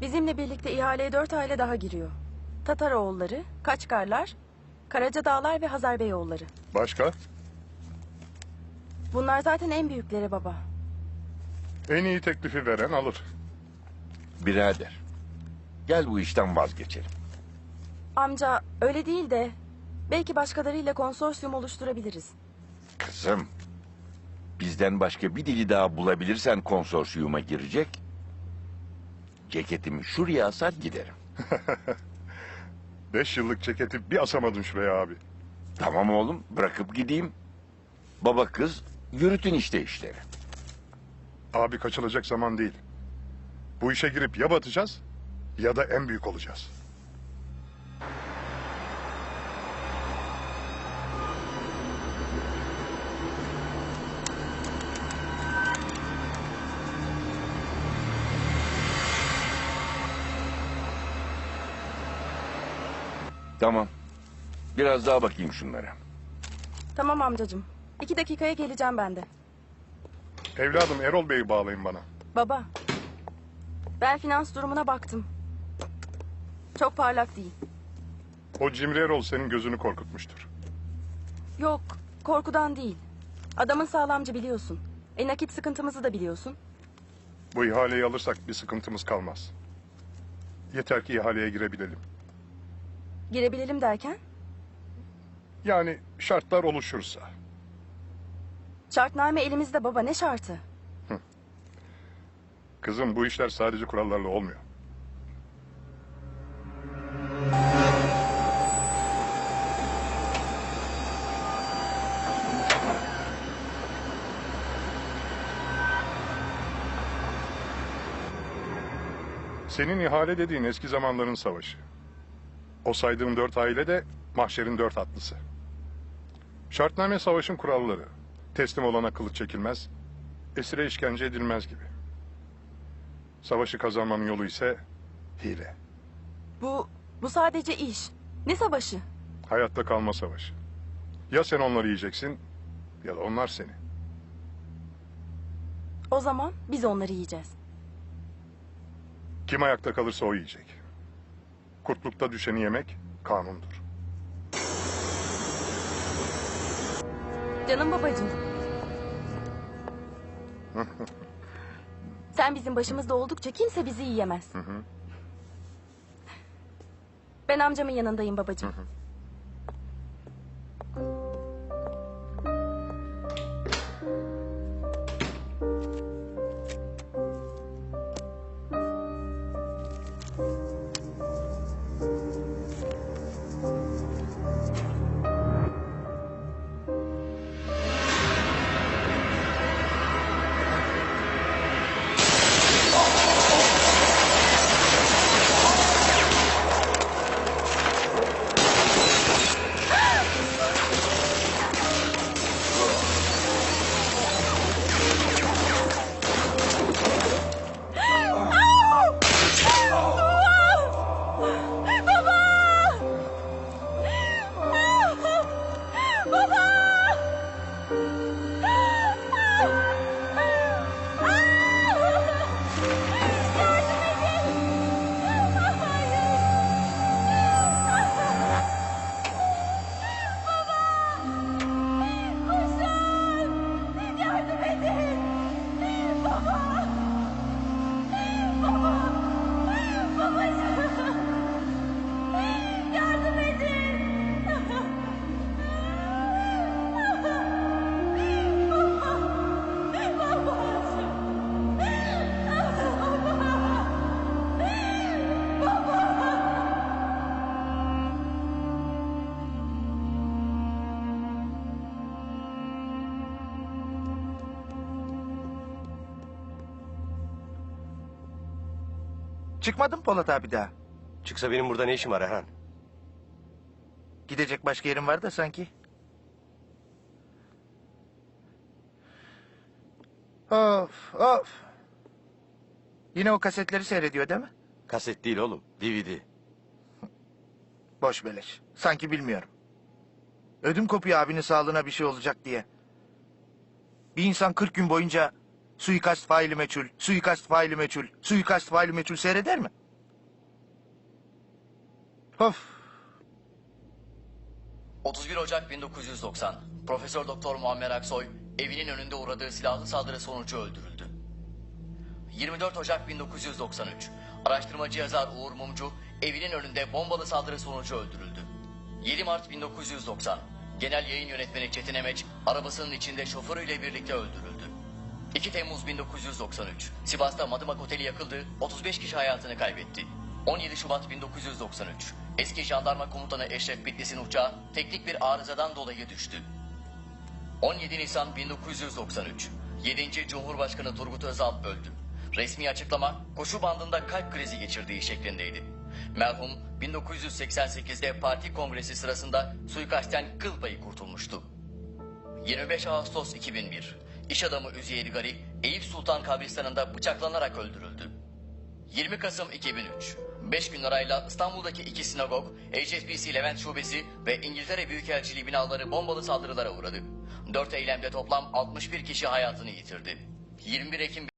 Bizimle birlikte ihaleye dört aile daha giriyor. Tataroğulları, Kaçkarlar, Karaca Dağlar ve Hazarbeyoğulları. Başka? Bunlar zaten en büyükleri baba. En iyi teklifi veren alır. Birader. Gel bu işten vazgeçelim. Amca öyle değil de belki başkalarıyla konsorsiyum oluşturabiliriz. Kızım. Bizden başka bir dili daha bulabilirsen konsorsiyuma girecek. Ceketimi şuraya asar giderim. Beş yıllık ceketi bir asamadın şuraya abi. Tamam oğlum bırakıp gideyim. Baba kız yürütün işte işleri. Abi kaçılacak zaman değil. Bu işe girip ya batacağız ya da en büyük olacağız. Tamam. Biraz daha bakayım şunlara. Tamam amcacığım. İki dakikaya geleceğim ben de. Evladım Erol Bey'i bağlayın bana. Baba. Ben finans durumuna baktım. Çok parlak değil. O cimri Erol senin gözünü korkutmuştur. Yok, korkudan değil. Adamın sağlamcı biliyorsun. E nakit sıkıntımızı da biliyorsun. Bu ihaleyi alırsak bir sıkıntımız kalmaz. Yeter ki ihaleye girebilelim. Girebilelim derken Yani şartlar oluşursa. şartname elimizde baba ne şartı? Kızım bu işler sadece kurallarla olmuyor. Senin ihale dediğin eski zamanların savaşı. O saydığım dört aile de mahşerin dört atlısı. Şartname savaşın kuralları. Teslim olana kılıç çekilmez, esire işkence edilmez gibi. Savaşı kazanmanın yolu ise hile. Bu, bu sadece iş. Ne savaşı? Hayatta kalma savaşı. Ya sen onları yiyeceksin ya da onlar seni. O zaman biz onları yiyeceğiz. Kim ayakta kalırsa o yiyecek. Kurtlukta düşeni yemek kanundur. Canım babacığım. Sen bizim başımızda oldukça kimse bizi yiyemez. Ben amcamın yanındayım babacığım. Çıkmadın Polat abi daha. Çıksa benim burada ne işim var Erhan? Gidecek başka yerin var da sanki. Of of. Yine o kasetleri seyrediyor değil mi? Kaset değil oğlum. DVD. Boş beleş. Sanki bilmiyorum. Ödüm kopuyor abinin sağlığına bir şey olacak diye. Bir insan 40 gün boyunca suikast faili meçhul, suikast faili meçhul, suikast faili meçhul seyreder mi? Of. 31 Ocak 1990. Profesör Doktor Muammer Aksoy evinin önünde uğradığı silahlı saldırı sonucu öldürüldü. 24 Ocak 1993. Araştırmacı yazar Uğur Mumcu evinin önünde bombalı saldırı sonucu öldürüldü. 7 Mart 1990. Genel yayın yönetmeni Çetin Emeç arabasının içinde şoförüyle birlikte öldürüldü. 2 Temmuz 1993. Sivas'ta Madımak Oteli yakıldı, 35 kişi hayatını kaybetti. 17 Şubat 1993. Eski jandarma komutanı Eşref Bitlis'in uçağı teknik bir arızadan dolayı düştü. 17 Nisan 1993. 7. Cumhurbaşkanı Turgut Özal öldü. Resmi açıklama koşu bandında kalp krizi geçirdiği şeklindeydi. Merhum 1988'de parti kongresi sırasında suikastten kıl payı kurtulmuştu. 25 Ağustos 2001. İş adamı Üzeyir Garip, Eyüp Sultan kabristanında bıçaklanarak öldürüldü. 20 Kasım 2003. 5 gün arayla İstanbul'daki iki sinagog, HSBC Levent Şubesi ve İngiltere Büyükelçiliği binaları bombalı saldırılara uğradı. 4 eylemde toplam 61 kişi hayatını yitirdi. 21 Ekim